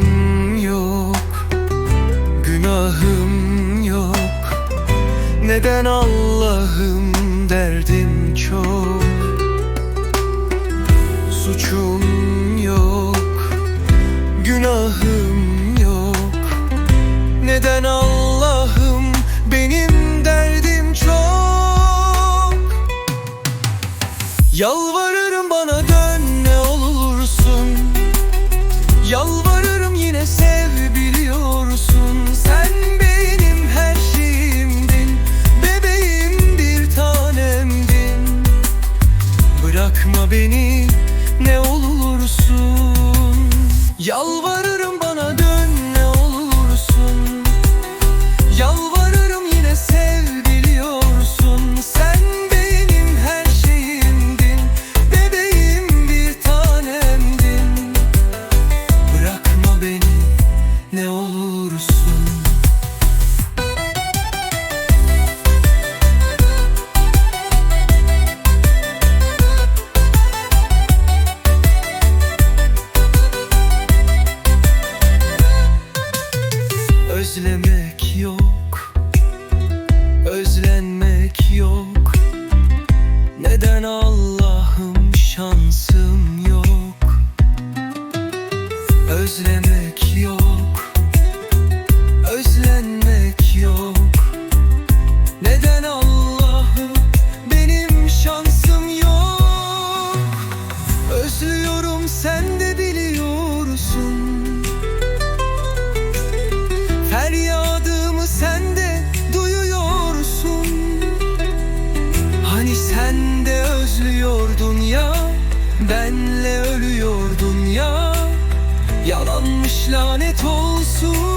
Günahım yok Günahım yok. Neden Allah'ım derdim çok? Suçum yok Günahım yok. Neden Allah'ım benim derdim çok? Yalvar Yalvar Özlemek yok. Özlenmek yok. Neden Allah'ım? Benim şansım yok. Özlüyorum sen de biliyorsun. Feryadımı sen de duyuyorsun. Hani sen de özlüyordun ya Benle lanet olsun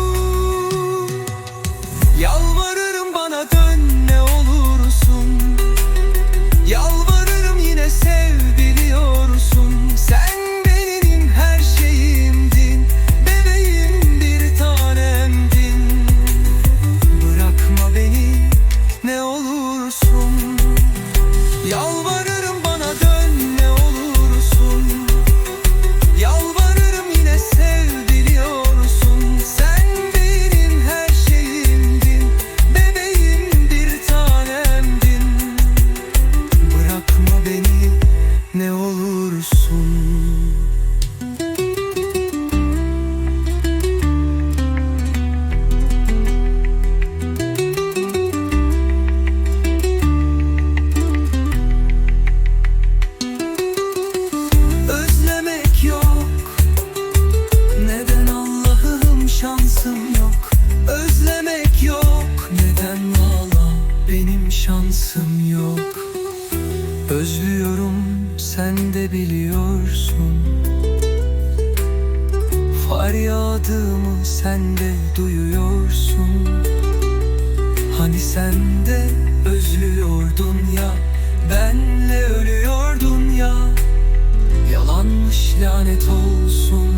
Özlüyorum sen de biliyorsun. Feryadımı sen de duyuyorsun. Hani sen de özlüyordun ya Benle ölüyordun ya. Yalanmış lanet olsun.